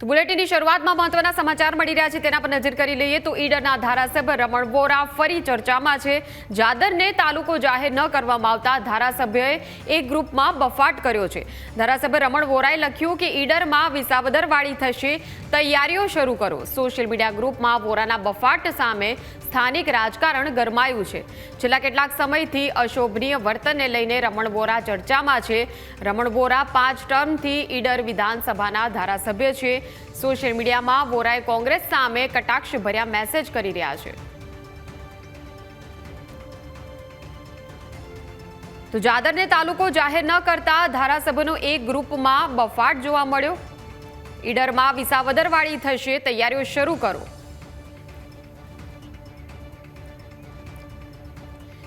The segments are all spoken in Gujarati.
તો બુલેટિનની શરૂઆતમાં મહત્વના સમાચાર મળી રહ્યા છે, તેના પર નજર કરી લઈએ તો ઈડરના ધારાસભ્ય રમણ વોરા ફરી ચર્ચામાં છે. જાદરને તાલુકો જાહેર ન કરવામાં આવતા ધારાસભ્યએ એક ગ્રુપમાં બફાટ કર્યો છે. ધારાસભ્ય રમણ વોરાએ લખ્યું કે ઈડરમાં વિસાવદરવાળી થશે, તૈયારીઓ શરૂ કરો. સોશિયલ મીડિયા ગ્રુપમાં વોરાના બફાટ સામે સ્થાનિક રાજકારણ ગરમાયું છે. છેલ્લા કેટલાક સમયથી અશોભનીય વર્તનને લઈને રમણ વોરા ચર્ચામાં છે. રમણ વોરા પાંચ ટર્મથી ઈડર વિધાનસભાના ધારાસભ્ય છે. સોશિયલ મીડિયામાં વોરાએ કોંગ્રેસ સામે કટાક્ષ ભર્યા મેસેજ કરી રહ્યા છે. તો જાદરને તાલુકો જાહેર ન કરતા ધારાસભ્યનો એક ગ્રુપમાં બફાટ જોવા મળ્યો. ઈડરમાં વિસાવદરવાળી થશે તૈયારીઓ શરૂ કરો.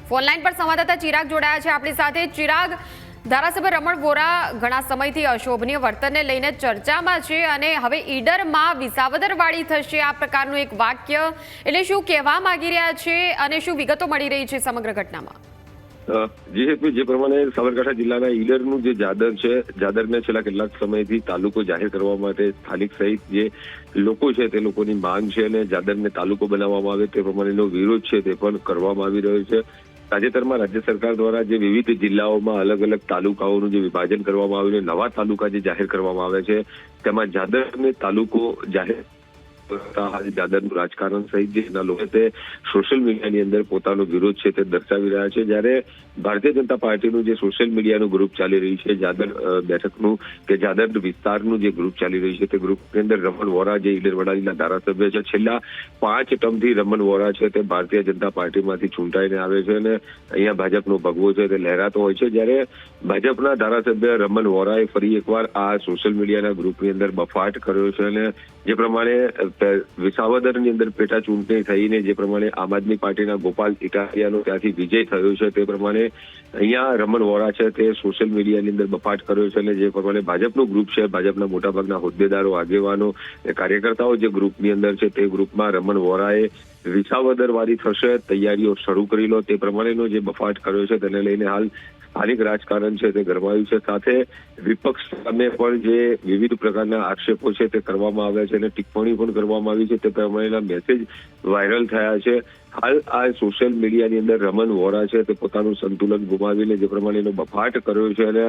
ફોનલાઈન પર સંવાદદાતા ચિરાગ જોડાયા છે. આપણી સાથે ચિરાગ ધારાસભ્ય રમણ વોરા ઘણા સમયથી અશોભનીય વર્તનને લઈને ચર્ચામાં છે અને હવે ઈડરમાં વિસાવદરવાળી થશે આ પ્રકારનું એક વાક્ય. એટલે શું કહેવા માંગી રહ્યા છે અને શું વિગતો મળી રહી છે સમગ્ર ઘટનામાં? જે પ્રમાણે સાબરકાંઠા જિલ્લાના ઈડરનું જે જાદર છે, જાદરને છેલ્લા કેટલાક સમયથી તાલુકો જાહેર કરવા માટે સ્થાનિક સહિત જે લોકો છે તે લોકોની માંગ છે અને જાદરને તાલુકો બનાવવામાં આવે તે પ્રમાણેનો વિરોધ છે તે પણ કરવામાં આવી રહ્યો છે. તાજેતરમાં રાજ્ય સરકાર દ્વારા જે વિવિધ જિલ્લાઓમાં અલગ અલગ તાલુકાઓનું જે વિભાજન કરવામાં આવ્યું છે, નવા તાલુકા જે જાહેર કરવામાં આવે છે, તેમાં જાદરને તાલુકો જાહેર દાદરનું રાજકારણ સહિત જે લોકો તે સોશિયલ મીડિયાની અંદર પોતાનો વિરોધ છે તે દર્શાવી રહ્યા છે. જ્યારે ભારતીય જનતા પાર્ટીનું જે સોશિયલ મીડિયાનું ગ્રુપ ચાલી રહ્યું છે, જાદર બેઠકનું કે જાદર વિસ્તારનું જે ગ્રુપ ચાલી રહ્યું છે તે ગ્રુપની અંદર રમણ વોરા જે ઈડર વડાલીના ધારાસભ્ય છે, છેલ્લા પાંચ ટર્મથી રમણ વોરા છે તે ભારતીય જનતા પાર્ટીમાંથી ચૂંટાઈને આવે છે અને અહીંયા ભાજપનો ભગવો છે તે લહેરાતો હોય છે. જ્યારે ભાજપના ધારાસભ્ય રમણ વોરાએ ફરી એકવાર આ સોશિયલ મીડિયાના ગ્રુપની અંદર બફાટ કર્યો છે અને જે પ્રમાણે વિસાવદરની અંદર પેટા ચૂંટણી થઈને જે પ્રમાણે આમ આદમી પાર્ટીના ગોપાલ ઇટાલિયાનો ત્યાંથી વિજય થયો છે, તે પ્રમાણે અહીંયા રમણ વોરા છે, તે સોશિયલ મીડિયાની અંદર બફાટ કર્યો છે અને જે પ્રમાણે ભાજપનું ગ્રુપ છે, ભાજપના મોટાભાગના હોદ્દેદારો, આગેવાનો કાર્યકર્તાઓ જે ગ્રુપની અંદર છે, તે ગ્રુપમાં રમણ વોરાએ વિસાવદર વાળી થશે, તૈયારીઓ શરૂ કરી લો, તે પ્રમાણેનો જે બફાટ કર્યો છે, તેને લઈને હાલ સ્થાનિક રાજકારણ છે તે ગરમાયું છે. સાથે વિપક્ષ સામે પણ જે વિવિધ પ્રકારના આક્ષેપો છે તે કરવામાં આવ્યા છે અને ટિપ્પણી પણ કરવામાં આવી છે. તે પ્રમાણેના મેસેજ વાયરલ થયા છે. હાલ આ સોશિયલ મીડિયાની અંદર રમન વોરા છે તે પોતાનું સંતુલન ગુમાવીને જે પ્રમાણેનો બફાટ કર્યો છે અને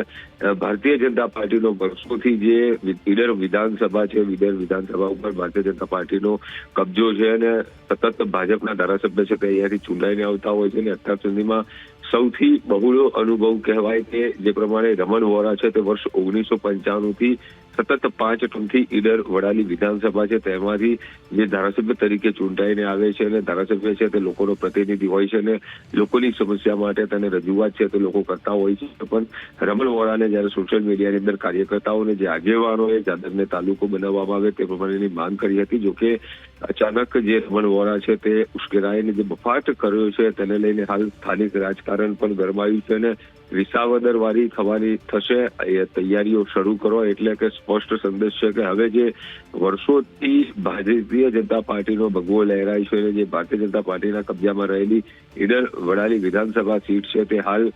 ભારતીય જનતા પાર્ટીનો વર્ષોથી જે ઈડર વિધાનસભા છે, ઈડર વિધાનસભા ઉપર ભારતીય જનતા પાર્ટીનો કબજો છે અને સતત ભાજપના ધારાસભ્ય છે તે અહીંયાથી ચૂંટાઈને આવતા હોય છે અને અત્યાર સુધીમાં સૌથી બહુળો અનુભવ કહેવાય કે જે પ્રમાણે રમણ વોરા છે તે વર્ષ ઓગણીસો પંચાણું થી સતત પાંચ ટર્મથી ઈડર વડાલી વિધાનસભા છે. તેમાંથી જે ધારાસભ્ય તરીકે ચૂંટાઈને આવે છે અને ધારાસભ્ય છે તે લોકોનો પ્રતિનિધિ હોય છે અને લોકોની સમસ્યા માટે તેને રજૂઆત છે તે લોકો કરતા હોય છે. પણ રમણ વોરાને જ્યારે સોશિયલ મીડિયાની અંદર કાર્યકર્તાઓને જે આગેવાનોએ જાદવને તાલુકો બનાવવામાં આવે તે પ્રમાણેની માંગ કરી હતી. જોકે અચાનક જે રમણ વોરા છે તે ઉશ્કેરાઈને જે બફાટ કર્યો છે તેને લઈને હાલ સ્થાનિક રાજકારણ પણ ગરમાયું છે અને વિસાવદર વારી થવાની થશે. એ તૈયારીઓ શરૂ કરો એટલે કે સ્પષ્ટ સંદેશ છે કે હવે જે વર્ષોથી ભારતીય જનતા પાર્ટીનો ભગવો લહેરાય છે અને જે ભારતીય જનતા પાર્ટીના કબજામાં રહેલી ઈડર વડાલી વિધાનસભા સીટ છે તે હાલ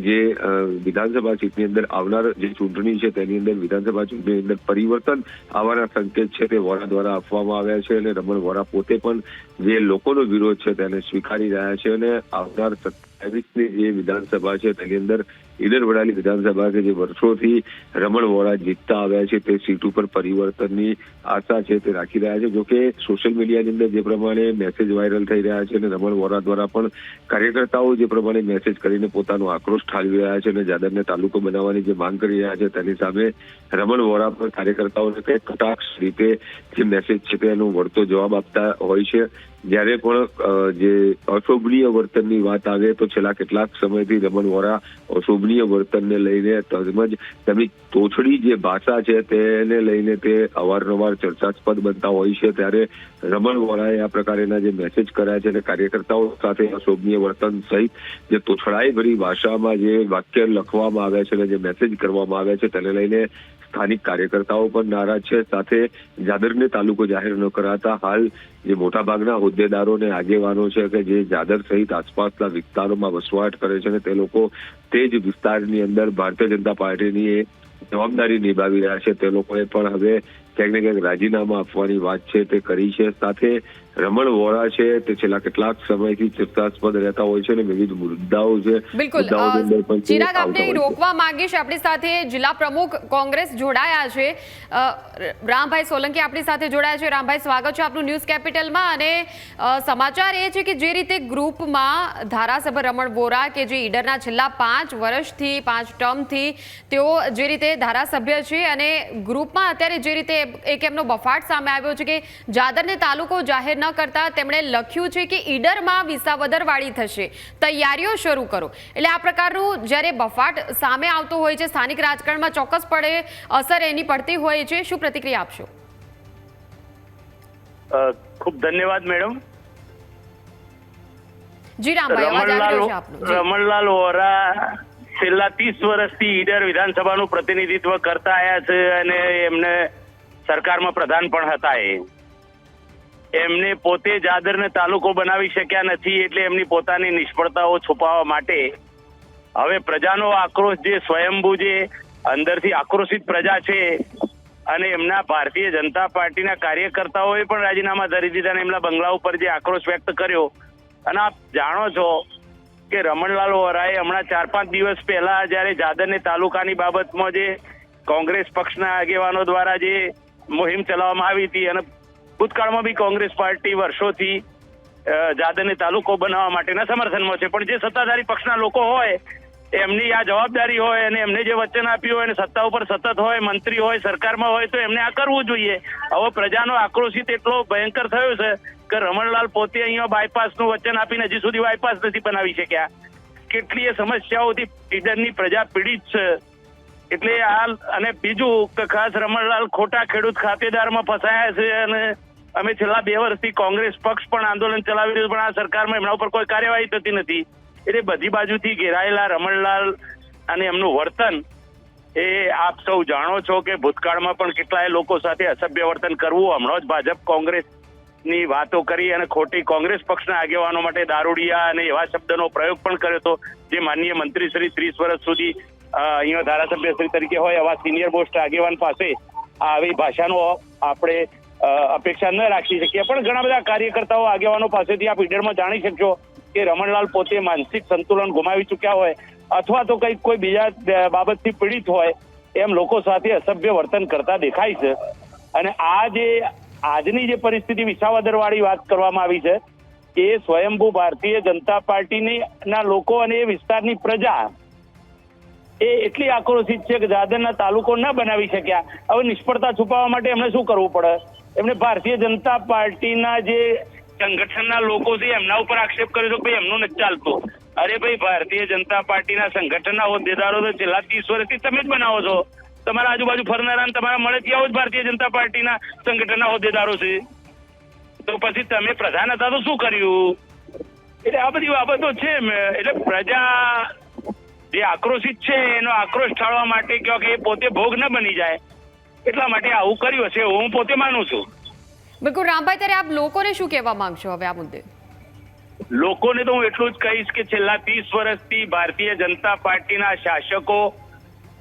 જે વિધાનસભા સીટની અંદર આવનાર જે ચૂંટણી છે તેની અંદર વિધાનસભા ચૂંટણીની અંદર પરિવર્તન આવવાના સંકેત છે તે વોરા દ્વારા આપવામાં આવ્યા છે અને રમણ વોરા પોતે પણ જે લોકોનો વિરોધ છે તેને સ્વીકારી રહ્યા છે અને આવનાર સત્યાવીસની જે વિધાનસભા છે, તેની અંદર ઈડર વડાલી વિધાનસભા કે જે વર્ષોથી રમણ વોરા જીતતા આવ્યા છે, તે સીટ ઉપર પરિવર્તનની આશા છે, તે રાખી રહ્યા છે. જોકે સોશિયલ મીડિયાની અંદર જે પ્રમાણે મેસેજ વાયરલ થઈ રહ્યા છે અને રમણ વોરા દ્વારા પણ કાર્યકર્તાઓ જે પ્રમાણે મેસેજ કરીને પોતાનો આક્રોશ ઠાલવી રહ્યા છે અને જાદરને તાલુકો બનાવવાની જે માંગ કરી રહ્યા છે, તેની સામે રમણ વોરા પણ કાર્યકર્તાઓને કંઈક કટાક્ષ રીતે જે મેસેજ છે તેનો વળતો જવાબ આપતા હોય છે. જ્યારે પણ જે અશોભનીય વર્તનની વાત આવે તો છેલ્લા કેટલાક સમયથી રમણ વોરા અશોભનીય વર્તનને લઈને તેમજ તેમની તોછડી જે ભાષા છે તેને લઈને તે અવારનવાર ચર્ચાસ્પદ બનતા હોય છે. ત્યારે રમણ વોરાએ આ પ્રકારના જે મેસેજ કર્યા છે અને કાર્યકર્તાઓ સાથે અશોભનીય વર્તન સહિત જે તોછડાઈ ભરી ભાષામાં જે વાક્ય લખવામાં આવ્યા છે અને જે મેસેજ કરવામાં આવ્યા છે તેને લઈને સ્થાનિક કાર્યકર્તાઓ પણ નારાજ છે. સાથે જાદરને તાલુકો જાહેર ન કરાતા હાલ જે મોટાભાગના હોદ્દેદારો અને આગેવાનો છે કે જે જાદર સહિત આસપાસના વિસ્તારોમાં વસવાટ કરે છે અને તે લોકો તે જ વિસ્તારની અંદર ભારતીય જનતા પાર્ટીની એ જવાબદારી નિભાવી રહ્યા છે. તે લોકોએ પણ હવે ક્યાંક ને ક્યાંક રાજીનામા આપવાની વાત છે તે કરી છે. સાથે રમણ વોરા છે તે છેલ્લા કેટલાક સમયથી ચર્ચાસ્પદ રહેતા હોય છે અને વિવિધ મુદ્દાઓ છે. બિલકુલ. ચિરાગ આપને રોકવા માંગીશ આપણી સાથે જિલ્લા પ્રમુખ કોંગ્રેસ જોડાયા છે. રામભાઈ સોલંકી આપણી સાથે જોડાયા છે. રામભાઈ સ્વાગત છે આપનું ન્યૂઝ કેપિટલમાં અને સમાચાર એ છે કે જે રીતે ગ્રુપમાં ધારાસભ્ય રમણ વોરા કે જે ઈડરના છેલ્લા પાંચ વર્ષથી પાંચ ટર્મથી તેઓ જે રીતે ધારાસભ્ય છે અને ગ્રુપમાં અત્યારે જે રીતે એક એમનો બફાટ સામે આવ્યો છે કે જાદરને તાલુકો જાહેર ન કરતા તેમણે લખ્યું છે કે ઈડરમાં વિસાવદરવાળી થશે. તૈયારીઓ શરૂ કરો. એટલે આ પ્રકારનું જ્યારે બફાટ સામે આવતો હોય છે સ્થાનિક રાજકારણમાં ચોક્કસપણે અસર એની પડતી હોય છે. શું પ્રતિક્રિયા આપશો? ખૂબ ધન્યવાદ મેડમ. રમણલાલ વોરા છેલ્લા ત્રીસ વર્ષથી ઈડર વિધાનસભાનું પ્રતિનિધિત્વ કરતા આવ્યા છે અને એમને સરકારમાં પ્રધાન પણ હતા એ. એમને પોતે જાદરને તાલુકો બનાવી શક્યા નથી એટલે એમની પોતાની નિષ્ફળતાઓ છુપાવવા માટે હવે પ્રજાનો આક્રોશ જે સ્વયંભૂ જે અંદરથી આક્રોશિત પ્રજા છે અને એમના ભારતીય જનતા પાર્ટીના કાર્યકર્તાઓએ પણ રાજીનામા ધરી દીધા અને એમના બંગલા ઉપર જે આક્રોશ વ્યક્ત કર્યો. અને આપ જાણો છો કે રમણલાલ વોરાએ હમણાં ચાર પાંચ દિવસ પહેલા જ્યારે જાદરની તાલુકાની બાબતમાં જે કોંગ્રેસ પક્ષના આગેવાનો દ્વારા જે મુહિમ ચલાવવામાં આવી હતી અને ભૂતકાળમાં બી કોંગ્રેસ પાર્ટી વર્ષોથી જાદવને તાલુકો બનાવવા માટેના સમર્થનમાં છે. પણ જે સત્તાધારી પક્ષના લોકો હોય, એમની આ જવાબદારી હોય અને એમને જે વચન આપ્યું હોય અને સત્તા ઉપર સતત હોય, મંત્રી હોય, સરકારમાં હોય, તો એમને આ કરવું જોઈએ. હવે પ્રજાનો આક્રોશિત એટલો ભયંકર થયો છે કે રમણલાલ પોતે અહીંયા બાયપાસનું વચન આપીને હજી સુધી બાયપાસ નથી બનાવી શક્યા. કેટલીય સમસ્યાઓથી ઈડરની પ્રજા પીડિત છે. એટલે હાલ અને બીજું કે ખાસ રમણલાલ ખોટા ખેડૂત ખાતેદારમાં ફસાયા છે અને અમે છેલ્લા બે વર્ષથી કોંગ્રેસ પક્ષ પણ આંદોલન ચલાવી રહ્યું પણ આ સરકારમાં એમના ઉપર કોઈ કાર્યવાહી થતી નથી. એટલે બધી બાજુથી ઘેરાયેલા રમણલાલ અને એમનું વર્તન એ આપ સૌ જાણો છો કે ભૂતકાળમાં પણ કેટલાય લોકો સાથે અસભ્ય વર્તન કરવું, હમણાં જ ભાજપ કોંગ્રેસની વાતો કરી અને ખોટી કોંગ્રેસ પક્ષના આગેવાનો માટે દારૂડિયા અને એવા શબ્દનો પ્રયોગ પણ કર્યો હતો, જે માનનીય મંત્રી શ્રી ત્રીસ વર્ષ સુધી અહીંયા ધારાસભ્ય શ્રી તરીકે હોય એવા સિનિયર મોસ્ટ આગેવાન પાસે આવી ભાષાનો આપણે અપેક્ષા ન રાખી શકીએ. પણ ઘણા બધા કાર્યકર્તાઓ આગેવાનો પાસેથી આપ ઈડરમાં જાણી શકશો કે રમણલાલ પોતે માનસિક સંતુલન ગુમાવી ચૂક્યા હોય અથવા તો કંઈક કોઈ બીજા બાબતથી પીડિત હોય એમ લોકો સાથે અસભ્ય વર્તન કરતા દેખાય છે. અને આ જે, આજની જે પરિસ્થિતિ વિસાવદરવાળી વાત કરવામાં આવી છે એ સ્વયંભૂ ભારતીય જનતા પાર્ટીની ના લોકો અને એ વિસ્તારની પ્રજા એ એટલી આક્રોશિત છે કે દાદરના તાલુકો ના બનાવી શક્યા. હવે નિષ્ફળતા છુપાવવા માટે એમને શું કરવું પડે? એમને ભારતીય જનતા પાર્ટીના જે સંગઠનના લોકો છે, એમના ઉપર આક્ષેપ કર્યો તો ભાઈ એમનું નથી ચાલતું. અરે ભાઈ, ભારતીય જનતા પાર્ટીના સંગઠનના હોદ્દેદારો તો છેલ્લા ત્રીસ વર્ષથી તમે જ બનાવો છો. તમારા આજુબાજુ ફરનારા તમારા મળે ત્યાં જ ભારતીય જનતા પાર્ટીના સંગઠનના હોદ્દેદારો છે. તો પછી તમે પ્રધાન હતા તો શું કર્યું? એટલે આ બધી બાબતો છે એટલે પ્રજા જે આક્રોશિત છે એનો આક્રોશ ટાળવા માટે કહો કે એ પોતે ભોગ ન બની જાય એટલા માટે આવું કર્યું હશે હું પોતે માનું છું. બિલકુલ રામભાઈ ત્યારે આપ લોકોને શું કહેવા માંગશો હવે આ મુદ્દે? લોકોને તો હું એટલું જ કહીશ કે છેલ્લા ત્રીસ વર્ષથી ભારતીય જનતા પાર્ટીના શાસકો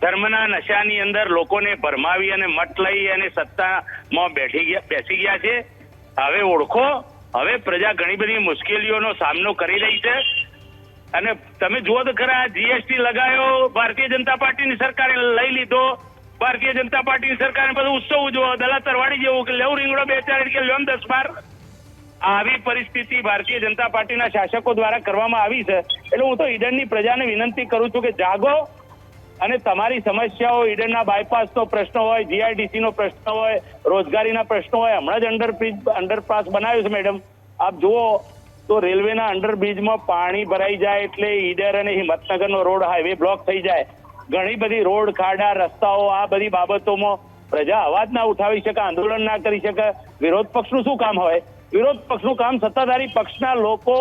ધર્મના નશાની અંદર લોકોને ભરમાવી અને મત લઈ અને સત્તામાં બેઠી ગયા બેસી ગયા છે. હવે ઓળખો હવે પ્રજા ઘણી બધી મુશ્કેલીઓનો સામનો કરી રહી છે. અને તમે જુઓ તો ખરા જીએસટી લગાયો, ભારતીય જનતા પાર્ટીની સરકારે લઈ લીધો. ભારતીય જનતા પાર્ટીની સરકારે બધું ઉત્સવ ઉજવો દલા તરવાડી જેવું કે લેવું રીંગણો બે ચાર કે લેવું દસ બાર. આવી પરિસ્થિતિ ભારતીય જનતા પાર્ટીના શાસકો દ્વારા કરવામાં આવી છે. એટલે હું તો ઈડનની પ્રજાને વિનંતી કરું છું કે જાગો અને તમારી સમસ્યાઓ ઈડનના બાયપાસનો પ્રશ્ન હોય જીઆઈડીસીનો પ્રશ્ન હોય, રોજગારીના પ્રશ્નો હોય, હમણાં જ અંડરબ્રિજ અંડરપાસ બનાવ્યું છે મેડમ આપ જુઓ તો રેલવેના અંડરબ્રિજમાં પાણી ભરાઈ જાય એટલે ઈડર અને હિંમતનગરનો રોડ હાઈવે બ્લોક થઈ જાય. ઘણી બધી રોડ, ખાડા, રસ્તાઓ આ બધી બાબતોમાં પ્રજા અવાજ ના ઉઠાવી શકે, આંદોલન ના કરી શકે. વિરોધ પક્ષનું શું કામ હોય? વિરોધ પક્ષનું કામ સત્તાધારી પક્ષના લોકો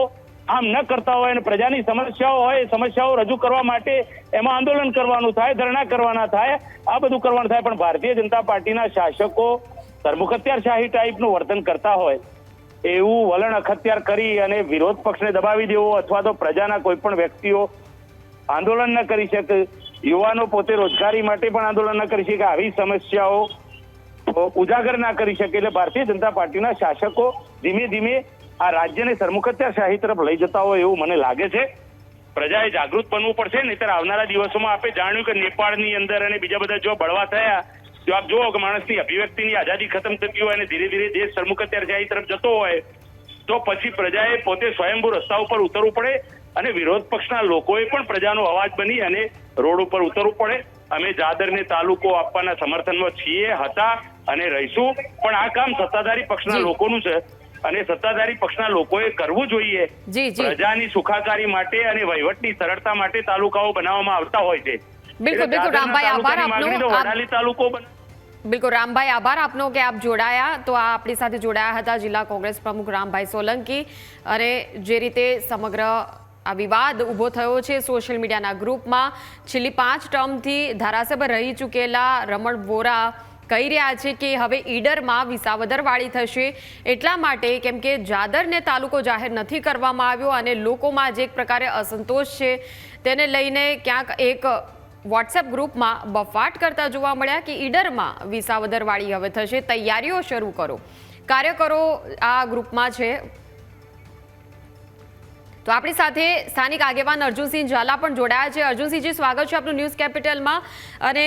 આમ ન કરતા હોય અને પ્રજાની સમસ્યાઓ હોય, એ સમસ્યાઓ રજૂ કરવા માટે એમાં આંદોલન કરવાનું થાય, ધરણા કરવાના થાય, આ બધું કરવાનું થાય. પણ ભારતીય જનતા પાર્ટીના શાસકો સરમુખત્યારશાહી ટાઈપનું વર્તન કરતા હોય એવું વલણ અખત્યાર કરી અને વિરોધ પક્ષને દબાવી દેવો અથવા તો પ્રજાના કોઈ પણ વ્યક્તિઓ આંદોલન ન કરી શકે, યુવાનો પોતે રોજગારી માટે પણ આંદોલન ન કરી શકે, આવી સમસ્યાઓ ઉજાગર ના કરી શકે. એટલે ભારતીય જનતા પાર્ટીના શાસકો ધીમે ધીમે આ રાજ્યને સરમુખત્યારશાહી તરફ લઈ જતા હોય એવું મને લાગે છે. પ્રજાએ જાગૃત બનવું પડશે, નહીતર આવનારા દિવસોમાં આપણે જાણ્યું કે નેપાળની અંદર અને બીજા બધા જો બળવા થયા જો આપ જુઓ કે માણસની અભિવ્યક્તિની આઝાદી ખતમ થતી હોય અને ધીરે ધીરે દેશ સરમુખત્યારશાહી તરફ જતો હોય તો પછી પ્રજાએ પોતે સ્વયંભૂ રસ્તા ઉપર ઉતરવું પડે અને વિરોધ પક્ષના લોકોએ પણ પ્રજાનો અવાજ બની અને રોડ ઉપર ઉતરવું પડે. અમે જાદરને તાલુકો આપવાના સમર્થનમાં છીએ હતા અને રહીશું. પણ આ કામ સત્તાધારી પક્ષના. લોકોનું છે અને સત્તાધારી પક્ષના લોકોએ કરવું જોઈએ. પ્રજાની સુખાકારી માટે અને વહીવટની સરળતા માટે તાલુકાઓ બનાવવામાં આવતા હોય છે. બિલકુલ, બિલકુલ, રામભાઈ, આભાર આપનો. વડાલી તાલુકો બિલકુલ, રામભાઈ, આભાર આપનો કે આપ જોડાયા. તો આ આપણી સાથે જોડાયા હતા જિલ્લા કોંગ્રેસ પ્રમુખ રામભાઈ સોલંકી. અને જે રીતે સમગ્ર આ વિવાદ ઊભો થયો છે સોશિયલ મીડિયાના ગ્રુપમાં, છેલ્લી પાંચ ટર્મથી ધારાસભ્ય રહી ચૂકેલા રમણ વોરા કહી રહ્યા છે કે હવે ઈડરમાં વિસાવદરવાળી થશે. એટલા માટે કેમ કે જાદરને તાલુકો જાહેર નથી કરવામાં આવ્યો અને લોકોમાં જે એક પ્રકારે અસંતોષ છે. તેને લઈને ક્યાંક એક વોટ્સએપ ગ્રુપમાં બફાટ કરતા જોવા મળ્યા કે ઈડરમાં વિસાવદરવાળી હવે થશે તૈયારીઓ શરૂ કરો. કાર્યકરો આ ગ્રુપમાં છે. તો આપણી સાથે સ્થાનિક આગેવાન અર્જુનસિંહ ઝાલા પણ જોડાયા છે. અર્જુનસિંહજી, સ્વાગત છે આપનું ન્યૂઝ કેપિટલમાં અને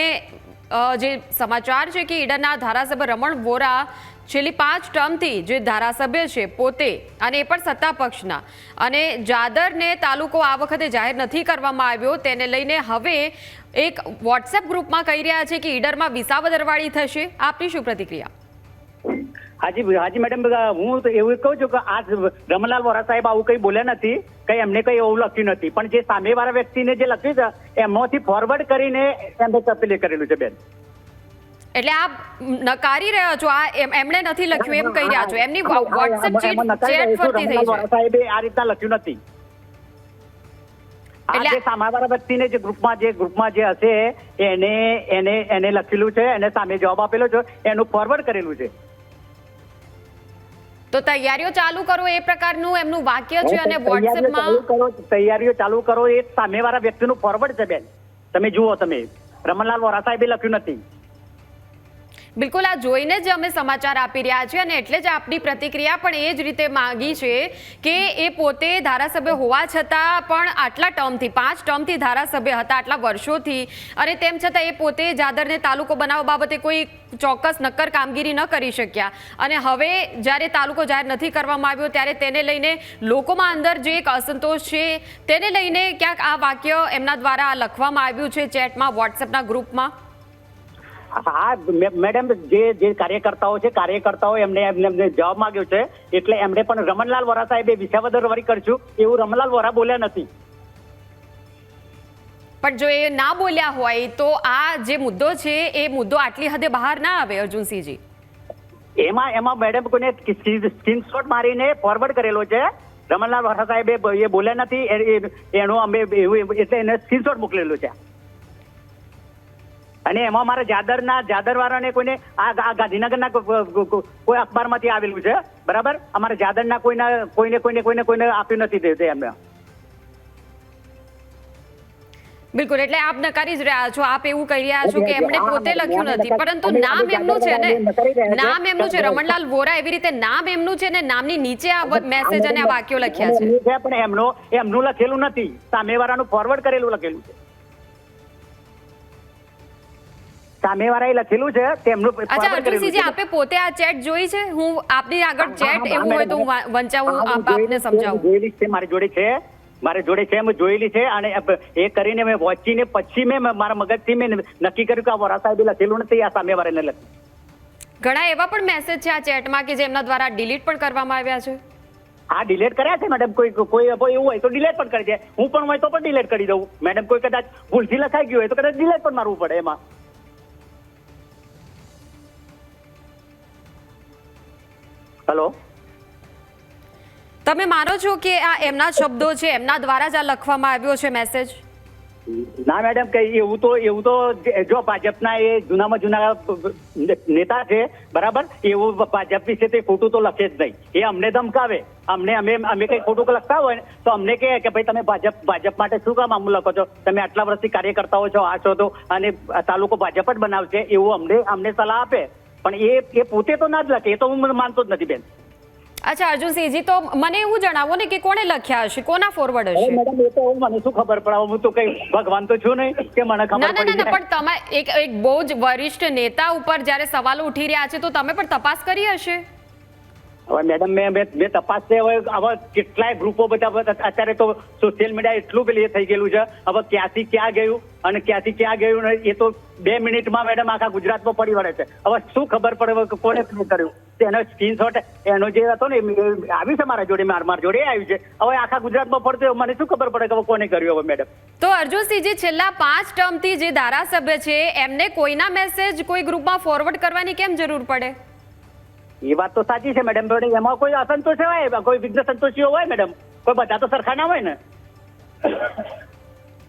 જે સમાચાર છે કે ઈડરના ધારાસભ્ય રમણ વોરા છેલ્લી પાંચ ટર્મથી જે ધારાસભ્ય છે પોતે અને એ પણ સત્તા પક્ષના અને જાદરને તાલુકો આ વખતે જાહેર નથી કરવામાં આવ્યો. તેને લઈને હવે એક વોટ્સએપ ગ્રુપમાં કહી રહ્યા છે કે ઈડરમાં વિસાવદરવાળી થશે. આપની શું પ્રતિક્રિયા? હાજી હાજી મેડમ હું એવું કહું છું કે આ રમલાલ વોરા સાહેબ આવું કઈ બોલ્યા નથી કઈ એમને કઈ એવું લખ્યું નથી. પણ જે સામેવાળા વ્યક્તિને જે લખ્યું છે એમાંથી ફોરવર્ડ કરીને એમને તપેલી કરેલું છે બેન. એટલે આપ નકારી રહ્યા છો આ એમણે નથી લખ્યું એમ કહી રહ્યા છો. એમની વોટ્સએપ ચેટ ફરતી થઈ છે. સાહેબે આ રીતના લખ્યું નથી. આજે સામાવાળા વ્યક્તિને જે ગ્રુપમાં જે ગ્રુપમાં જે હશે એને એને એને લખેલું છે એને સામે જવાબ આપેલો છે એનું ફોરવર્ડ કરેલું છે. તો તૈયારીઓ ચાલુ કરો એ પ્રકારનું એમનું વાક્ય છે અને વોટ્સએપમાં કરો તૈયારીઓ ચાલુ કરો એ સામેવાળા વ્યક્તિનું ફોરવર્ડ છે બેન. તમે જુઓ તમે. રમણલાલ વોરા સાહેબે લખ્યું નથી. બિલકુલ આ જોઈને જ અમે સમાચાર આપી રહ્યા છીએ અને એટલે જ આપની પ્રતિક્રિયા પણ એ જ રીતે માંગી છે કે એ પોતે ધારાસભ્ય હોવા છતાં પણ આટલા ટર્મથી, પાંચ ટર્મથી ધારાસભ્ય હતા આટલા વર્ષોથી અને તેમ છતાં એ પોતે જાદરને તાલુકો બનાવવા બાબતે કોઈ ચોક્કસ નક્કર કામગીરી ન કરી શક્યા. અને હવે જ્યારે તાલુકો જાહેર નથી કરવામાં આવ્યો ત્યારે તેને લઈને લોકોમાં અંદર જે એક અસંતોષ છે તેને લઈને ક્યાંક આ વાક્ય એમના દ્વારા લખવામાં આવ્યું છે ચેટમાં, વોટ્સએપના ગ્રુપમાં. હા મેડમ જે જે કાર્યકર્તાઓ છે કાર્યકર્તાઓ એમને એમને એમને જવાબ માંગ્યો છે એટલે એમણે પણ રમણલાલ વોરા સાહેબે વિસાવદર વરી કરશું એવું રમણલાલ વોરા બોલ્યા નથી. પણ જો એ ના બોલ્યા હોય તો આ જે મુદ્દો છે એ મુદ્દો આટલી હદે બહાર ના આવે અર્જુનસિંહજી. એમાં એમાં મેડમ કોને સ્ક્રીનશોટ મારીને ફોરવર્ડ કરેલો છે. રમણલાલ વોરા સાહેબે એ બોલ્યા નથી એ- એ- અમે એવું એટલે એને સ્ક્રીનશોટ મોકલેલું છે. અને એમાં મારા જાદરના જાદર વાળાને કોઈને આ ગાંધીનગરના કોઈ અખબારમાંથી આવેલું છે. બરાબર? અમારા જાદરના કોઈના કોઈને કોઈને કોઈને કોઈને આપ્યું નથી તે- તે એમને. બિલકુલ એટલે આપ નકારી જ રહ્યા છો. આપ એવું કહી રહ્યા છો કે એમણે પોતે લખ્યું નથી. પરંતુ નામ એમનું છે ને નામ એમનું છે. રમણલાલ વોરા એવી રીતે નામ એમનું છે ને નામની નીચે આ મેસેજ અને આ વાક્યો લખ્યા છે. પણ એમનો એમનું લખેલું નથી. સામેવાળાનું ફોરવર્ડ કરેલું લખેલું છે. સામેવાળાએ લખેલું છે તેમનું અચ્છા અર્જુનસિંહજી આપે પોતે આ ચેટ જોઈ છે? હું આપની આગળ ચેટ એવું હોય તો હું વંચાવું આપને સમજાવું. જોયેલી છે મારી જોડે છે. મારી જોડે છે મેં જોયેલી છે અને એ કરીને મેં વોચીને પછી મેં મારા મગજથી મેં નક્કી કર્યું કે આ વોરા સાહેબે લખેલું નથી આ સામેવાળાને લખ્યું ઘણા એવા પણ મેસેજ છે આ ચેટમાં કે જેમના દ્વારા ડિલીટ પણ કરવામાં આવ્યા છે? હા ડિલેટ કર્યા છે મેડમ કોઈ કોઈ કોઈ એવું હોય તો ડિલેટ પણ કરી દે હું પણ હોય તો પણ ડિલેટ કરી દઉં. મેડમ કોઈ કદાચ ભૂલથી લખાઈ ગયું હોય તો કદાચ ડિલેટ પણ મારવું પડે એમાં. હેલો. તમે માનો છો કે આ એમના શબ્દો છે? એમના દ્વારા જ આ લખવામાં આવ્યો છે મેસેજ ના મેડમ કે એવું તો એવું તો જો ભાજપના એ જૂનામાં જૂના નેતા છે બરાબર? એવું ભાજપ વિશે તે ખોટું તો લખે જ નહીં. એ અમને ધમકાવે. અમને અમે અમે કઈ ખોટું લખતા હોય ને તો અમને કહે કે ભાઈ તમે ભાજપ ભાજપ માટે શું કામ આમ લખો છો? તમે આટલા વર્ષથી કાર્યકર્તાઓ છો આ છો તો અને તાલુકો ભાજપ જ બનાવશે એવું અમને અમને સલાહ આપે. પણ એ એ પોતે તો ના જ લખે એ તો હું માનતો જ નથી બેન. અચ્છા અર્જુનસિંહજી તો મને એવું જણાવો ને કે કોણે લખ્યા હશે? કોના ફોરવર્ડ હશે? મેડમ એ તો મને શું ખબર પડે? હું તો કઈ ભગવાન તો છું નહીં કે મને ખબર ના ના પણ તમે એક એક બહુ જ વરિષ્ઠ નેતા ઉપર જ્યારે સવાલો ઉઠી રહ્યા છે તો તમે પણ તપાસ કરી હશે? હવે મેડમ મેં મેં તપાસ હવે હવે કેટલાય ગ્રુપો બધા અત્યારે તો સોશિયલ મીડિયા એટલું પેલી થઈ ગયેલું છે. હવે ક્યાંથી ક્યાં ગયું અને ક્યાંથી ક્યાં ગયું ને એ તો બે મિનિટમાં મેડમ આખા ગુજરાતમાં પડી વળે છે. હવે શું ખબર પડે કોને શું કર્યું? એનો સ્ક્રીનશોટ એનો જે હતો ને આવી છે મારા જોડે, માર માર જોડે આવ્યું છે. હવે આખા ગુજરાતમાં પડતું મને શું ખબર પડે કે કોને કર્યું હવે મેડમ તો અર્જુનસિંહજી છેલ્લા પાંચ ટર્મથી જે ધારાસભ્ય છે, એમને કોઈના મેસેજ કોઈ ગ્રુપમાં ફોરવર્ડ કરવાની કેમ જરૂર પડે? એ વાત તો સાચી છે મેડમ પણ એમાં કોઈ અસંતોષ હોય? કોઈ વિઘ્ન સંતોષીઓ હોય મેડમ કોઈ બધા તો સરખા ના હોય ને?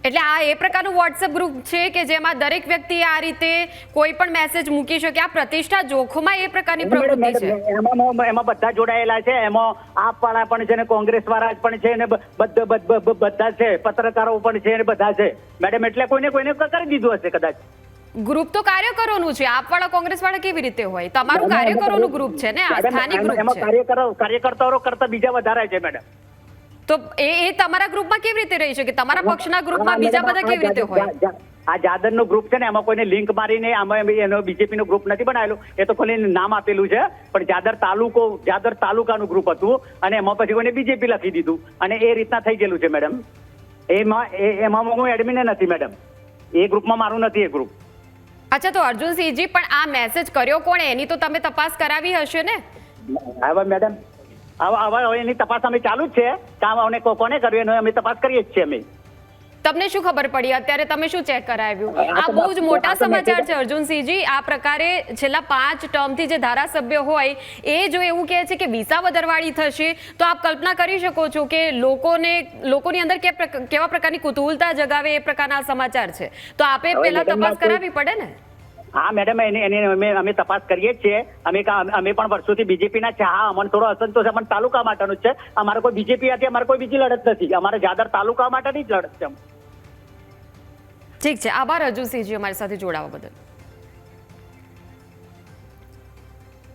એટલે આ એ પ્રકારનું વોટ્સએપ ગ્રુપ છે કે જેમાં દરેક વ્યક્તિ આ રીતે કોઈ પણ મેસેજ મૂકી શકે? આ પ્રતિષ્ઠા જોખમાં એ પ્રકારની પ્રવૃત્તિ છે? એમાં એમાં બધા જોડાયેલા છે. એમાં આપ વાળા પણ છે ને કોંગ્રેસ વાળા પણ છે ને બધા છે. પત્રકારો પણ છે ને બધા છે. મેડમ એટલે કોઈને કોઈને કરી દીધું હશે કદાચ? ગ્રુપ તો કાર્યકરોનું છે. આપ વાળા કોંગ્રેસ વાળા કેવી રીતે હોય? તમારું કાર્યકરોનું ગ્રુપ છે ને? આ સ્થાનિક ગ્રુપ એમાં છે. કાર્યકરો કાર્યકર્તાઓ કરતા બીજા વધારે છે મેડમ. તો એ એ તમારા ગ્રુપમાં કેવી રીતે રહી શકે? તમારા પક્ષના ગ્રુપમાં બીજા બધા કેવી રીતે હોય? આ જાદરનું ગ્રુપ છે ને એમાં કોઈને લિંક મારીને આમાં એનો બીજેપી નું ગ્રુપ નથી બનાવેલું. એ તો કોઈને નામ આપેલું છે પણ જાદર તાલુકો જાદર તાલુકાનું ગ્રુપ હતું અને એમાં પછી કોઈને બીજેપી લખી દીધું. અને એ રીતના થઈ ગયેલું છે મેડમ. એમાં એમાં હું એડમિને નથી મેડમ. એ ગ્રુપમાં મારું નથી એ ગ્રુપ. અચ્છા, તો અર્જુનસિંહજી, પણ આ મેસેજ કર્યો કોણે? એની તો તમે તપાસ કરાવી હશે ને? હવે મેડમ હવે હવે એની તપાસ અમે ચાલુ જ છે. કામ અમને કોને કર્યું એનો અમે તપાસ કરીએ જ છીએ અમે. તમને શું ખબર પડી? અત્યારે તમે શું ચેક કરાવ્યું? આ બહુ જ મોટા સમાચાર છે અર્જુનસિંહજી. આ પ્રકારે છેલ્લા પાંચ ટર્મથી જે ધારાસભ્ય હોય એ જો એવું કહે છે કે વિસા વધારવાળી થશે તો આપ કલ્પના કરી શકો છો કે લોકોને લોકોની અંદર કેવા પ્રકારની કુતૂહલતા જગાવે એ પ્રકારના સમાચાર છે. તો આપે પહેલા તપાસ કરાવવી પડે ને? હા મેડમ એની એની અમે અમે તપાસ કરીએ છીએ. અમે અમે પણ વર્ષોથી બીજેપી ના છે હા, અમને થોડો અસંતોષ અમને તાલુકા માટેનો જ છે. અમારે કોઈ બીજેપી હતી અમારે કોઈ બીજી લડત નથી. અમારે જાદર તાલુકા માટેની જ લડત છે ઠીક છે. આભાર અર્જુનસિંહજી અમારી સાથે જોડાવા બદલ.